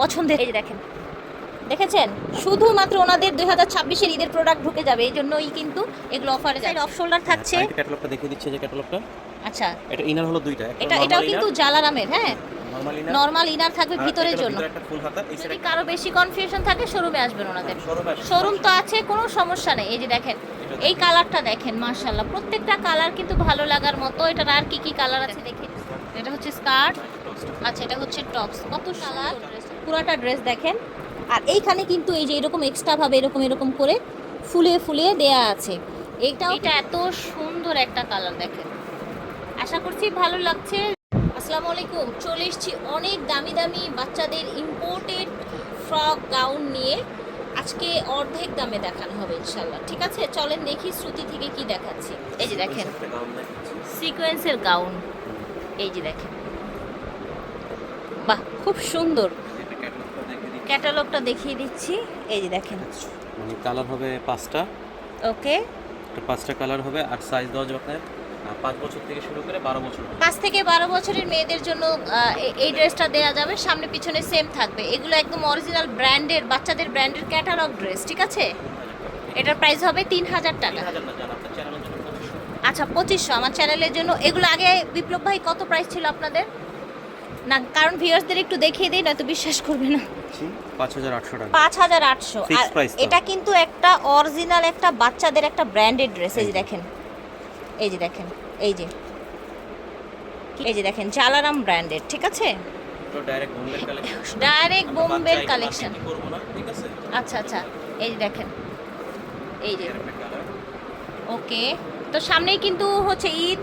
পছন্দের। এই যে দেখেন। দেখেছেন? শুধুমাত্র ওনাদের দুই হাজার ছাব্বিশের ঈদের প্রোডাক্ট ঢুকে যাবে এই জন্যই কিন্তু এগুলো অফারে যায় অফ শোল্ডার থাকছে। ক্যাটালগটা দেখিয়ে দিচ্ছে যে ক্যাটালগটা আচ্ছা। এটা ইনার হলো দুইটা এটা এটাও কিন্তু জালারামের হ্যাঁ। নরমাল ইনার থাকবে ভিতরের জন্য। যদি কারও বেশি কনফিউশন থাকে শোরুমে আসবেন ওনাদের। শোরুম তো আছে কোনো সমস্যা নেই। এই যে দেখেন এই কালারটা দেখেন মার্শাল্লাহ প্রত্যেকটা কালার কিন্তু ভালো লাগার মতো। এটার আর কি কি কালার আছে দেখে এটা হচ্ছে স্কার্ট আচ্ছা এটা হচ্ছে টপস কত কালার পুরাটা ড্রেস দেখেন। আর এইখানে কিন্তু এই যে এরকম এক্সট্রা ভাবে এরকম এরকম করে ফুলিয়ে ফুলিয়ে দেয়া আছে। এইটাও এটা এত সুন্দর একটা কালার দেখেন। আশা করছি ভালো লাগছে। আসসালামু আলাইকুম। চলে এসেছি অনেক দামি দামি বাচ্চাদের ইম্পোর্টেড ফ্রক গাউন নিয়ে। আজকে অর্ধেক দামে দেখানো হবে ইনশাল্লাহ ঠিক আছে? চলেন দেখি শ্রুতি থেকে কি দেখাচ্ছি। এই যে দেখেন। সিকোয়েন্সের গাউন এই যে দেখেন। বাহ খুব সুন্দর। ক্যাটালগটা দেখিয়ে দিচ্ছি। এই যে দেখেন। মানে কালার হবে পাঁচটা। ওকে। পাঁচটা কালার হবে আর সাইজ দেওয়া যাবে আপনার পাঁচ বছর থেকে শুরু করে বারো বছর পাঁচ থেকে বারো বছরের মেয়েদের জন্য এই ড্রেসটা দেওয়া যাবে। সামনে পিছনে সেম থাকবে। এগুলো একদম অরিজিনাল ব্র্যান্ডের বাচ্চাদের ব্র্যান্ডের ক্যাটালগ ড্রেস ঠিক আছে? এটার প্রাইস হবে তিন হাজার টাকা। আচ্ছা পঁচিশশো। আমার চ্যানেলের জন্য এগুলো আগে বিপ্লব ভাই কত প্রাইস ছিল আপনাদের? না কারণ ভিউয়ার্সদের একটু দেখিয়ে দিই নয়তো বিশ্বাস করবে না। পাঁচ হাজার আটশো এটা কিন্তু একটা অরিজিনাল একটা বাচ্চাদের একটা ব্র্যান্ডেড ড্রেস এই যে দেখেন। এই যে দেখেন এই যে। এই যে দেখেন জালারাম ব্র্যান্ডেড ঠিক আছে? তো ডাইরেক্ট বোম্বের কালেকশন ডাইরেক্ট বোম্বের কালেকশন ঠিক আছে? আচ্ছা আচ্ছা এই যে দেখেন। এই যে। ওকে তো সামনেই কিন্তু হচ্ছে ঈদ।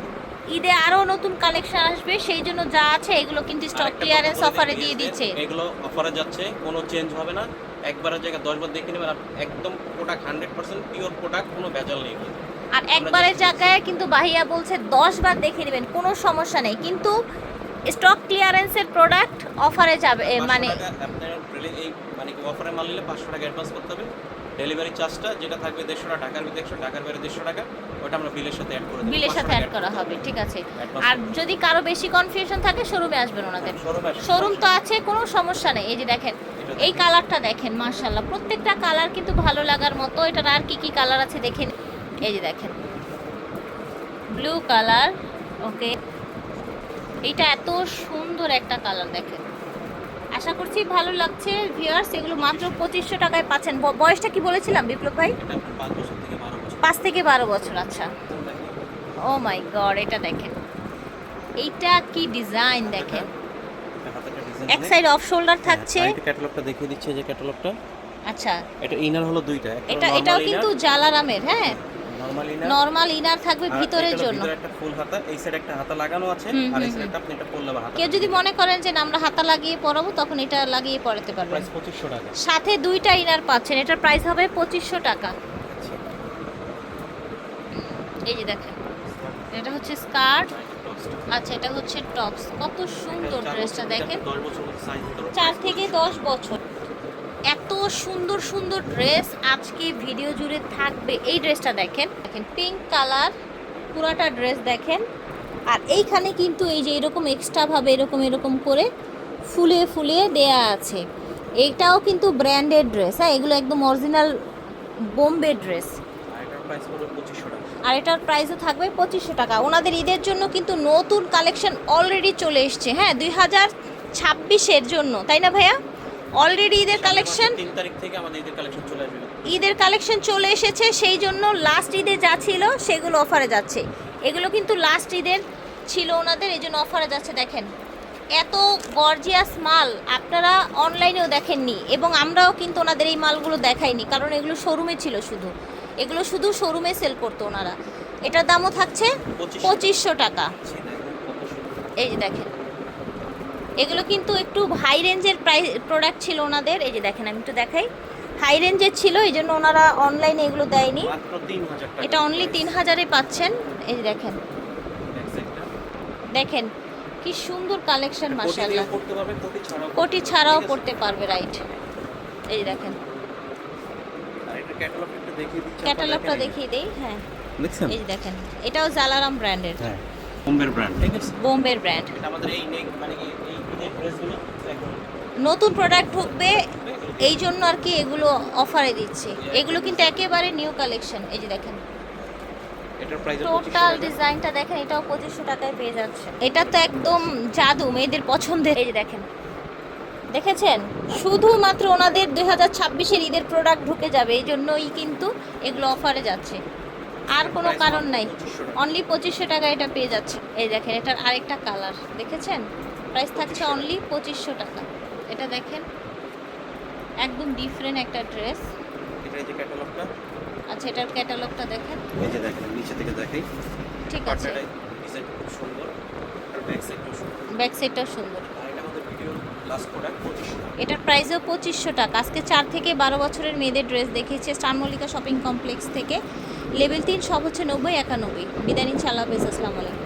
ঈদে আরও নতুন কালেকশন আসবে সেই জন্য যা আছে এগুলো কিন্তু স্টক ক্লিয়ারেন্স অফারে দিয়ে দিচ্ছে। এগুলো অফারে যাচ্ছে কোনো চেঞ্জ হবে না। একবারের জায়গায় দশবার দেখে নেবেন আর একদম product hundred percent pure product কোনো ভেজাল নেই আর একবারের জায়গায় কিন্তু বাহিয়া বলছে দশ বার দেখে নেবেন কোনো সমস্যা নেই। কিন্তু স্টক ক্লিয়ারেন্সের প্রোডাক্ট অফারে যাবে মানে আপনার এই মানে অফারে মাল নিলে পাঁচশো টাকা অ্যাডভান্স করতে হবে? ডেলিভারি চার্জটা যেটা থাকবে দেড়শো টাকা ঢাকার ভিতরে একশো ঢাকার বাইরে দেড়শো টাকা ওটা আমরা বিলের সাথে অ্যাড করে বিলের সাথে অ্যাড করা হবে ঠিক আছে। আর যদি কারও বেশি কনফিউশন থাকে শোরুমে আসবেন ওনাদের। শোরুমে শোরুম তো আছে কোনো সমস্যা নেই। এই যে দেখেন এই কালারটা দেখেন মার্শাল্লাহ প্রত্যেকটা কালার কিন্তু ভালো লাগার মতো। এটার আর কি কি কালার আছে দেখেন এই যে দেখেন। ব্লু কালার ওকে এটা এত সুন্দর একটা কালার দেখেন। আশা করছি ভালো লাগছে ভিউয়ার্স এগুলো মাত্র পঁচিশশো টাকায় পাচ্ছেন। বয়সটা কি বলেছিলাম বিপ্লব ভাই? পাঁচ থেকে বারো বছর আচ্ছা। ও মাই গড এটা দেখেন। এইটা কি ডিজাইন দেখেন। এক। সাইড অফ শোল্ডার থাকছে। ক্যাটালগটা দেখিয়ে দিচ্ছে যে ক্যাটালগটা আচ্ছা। এটা ইনার হলো দুইটা এটা এটাও কিন্তু জালারামের হ্যাঁ। নরমাল ইনার নর্মাল ইনার থাকবে ভিতরের জন্য। একটা ফুল হাতা এই সাইডে একটা হাতা লাগানো আছে আর এই সাইডে একটা আপনি এটা পরলে হাতা কেউ যদি মনে করেন যে না, আমরা হাতা লাগিয়ে পরাবো তখন এটা লাগিয়ে পরাতে পারবেন। প্রাইস পঁচিশশো টাকা। সাথে দুইটা ইনার পাচ্ছেন এটার প্রাইস হবে পঁচিশশো টাকা। এই যে দেখেন এটা হচ্ছে স্কার্ট আচ্ছা এটা হচ্ছে টপস কত সুন্দর ড্রেসটা দেখেন। চার থেকে দশ বছর। এত সুন্দর সুন্দর ড্রেস আজকে ভিডিও জুড়ে থাকবে। এই ড্রেসটা দেখেন দেখেন পিঙ্ক কালার পুরাটা ড্রেস দেখেন। আর এইখানে কিন্তু এই যে এরকম এক্সট্রাভাবে এরকম এরকম করে ফুলিয়ে ফুলিয়ে দেয়া আছে। এইটাও কিন্তু ব্র্যান্ডেড ড্রেস হ্যাঁ? এগুলো একদম অরিজিনাল বোম্বে ড্রেস আর এটার প্রাইসও থাকবে পঁচিশশো টাকা। ওনাদের ঈদের জন্য কিন্তু নতুন কালেকশন অলরেডি চলে এসছে হ্যাঁ? দুই হাজার ছাব্বিশের জন্য তাই না ভাইয়া? অলরেডি ঈদের কালেকশন তিন তারিখ থেকে আমাদের ঈদের কালেকশন চলে আসবে। ঈদের কালেকশন চলে এসেছে সেই জন্য লাস্ট ঈদে যা ছিল সেগুলো অফারে যাচ্ছে। এগুলো কিন্তু লাস্ট ঈদের ছিল ওনাদের এই জন্য অফারে যাচ্ছে দেখেন। এত গর্জিয়াস মাল আপনারা অনলাইনেও দেখেননি এবং আমরাও কিন্তু ওনাদের এই মালগুলো দেখাইনি কারণ এগুলো শোরুমে ছিল শুধু। এগুলো শুধু শোরুমে সেল করতো ওনারা। এটার দামও থাকছে পঁচিশশো। টাকা। ছি, দেখুন কত সুন্দর। এই যে দেখেন। এগুলো কিন্তু একটু হাই রেঞ্জের প্রাইস প্রোডাক্ট ছিল ওনাদের। এই যে দেখেন আমি একটু দেখাই। হাই রেঞ্জের ছিল এই জন্য ওনারা অনলাইনে এগুলো দেয়নি। এটা অনলি তিন হাজারে পাচ্ছেন। এই যে দেখেন। দেখেন কি সুন্দর কালেকশন কোটি মাসাল্লাহ কোটি ছাড়াও পড়তে পারবে। রাইট এই দেখেন। আর এটা ক্যাটালগ একটু দেখিয়ে দিচ্ছি আপনারা ক্যাটালগটা দেখিয়ে দেই হ্যাঁ। এই যে দেখেন এটাও জালারাম ব্র্যান্ডের হ্যাঁ। বোম্বের ব্র্যান্ড বোম্বের ব্র্যান্ড আমাদের এই নেক মানে নতুন প্রোডাক্ট ঢুকবে এই জন্য আর কি এগুলো অফারে দিচ্ছে। এগুলো কিন্তু একেবারে নিউ কালেকশন এই যে দেখেন। টোটাল ডিজাইনটা দেখেন এটাও পঁচিশশো টাকায় পেয়ে যাচ্ছে। এটা তো একদম জাদু মেয়েদের পছন্দের। এই যে দেখেন। দেখেছেন? শুধুমাত্র ওনাদের দুই হাজার ছাব্বিশের ঈদের প্রোডাক্ট ঢুকে যাবে এই জন্যই কিন্তু এগুলো অফারে যাচ্ছে। আর কোনো কারণ নাই। অনলি পঁচিশশো টাকা এটা পেয়ে যাচ্ছে। এই দেখেন এটার আরেকটা কালার দেখেছেন? প্রাইস থাকছে অনলি পঁচিশশো টাকা। এটা দেখেন একদম ডিফারেন্ট একটা ড্রেস এটা এই যে ক্যাটালগটা আচ্ছা এটার ক্যাটালগটা দেখেন। এই যে দেখেন নিচে থেকে দেখাই ঠিক আছে। পাটনাটাই ডিজাইন খুব সুন্দর আর ব্যাক সাইডটাও সুন্দর। ব্যাক এটার প্রাইসও পঁচিশশো টাকা। আজকে চার থেকে বারো বছরের মেয়েদের ড্রেস দেখিয়েছে স্টার মল্লিকা শপিং কমপ্লেক্স থেকে। লেভেল তিন সব হচ্ছে নব্বই একানব্বই। নিচ্ছে আল্লাহ হাফেজ আসসালামু আলাইকুম।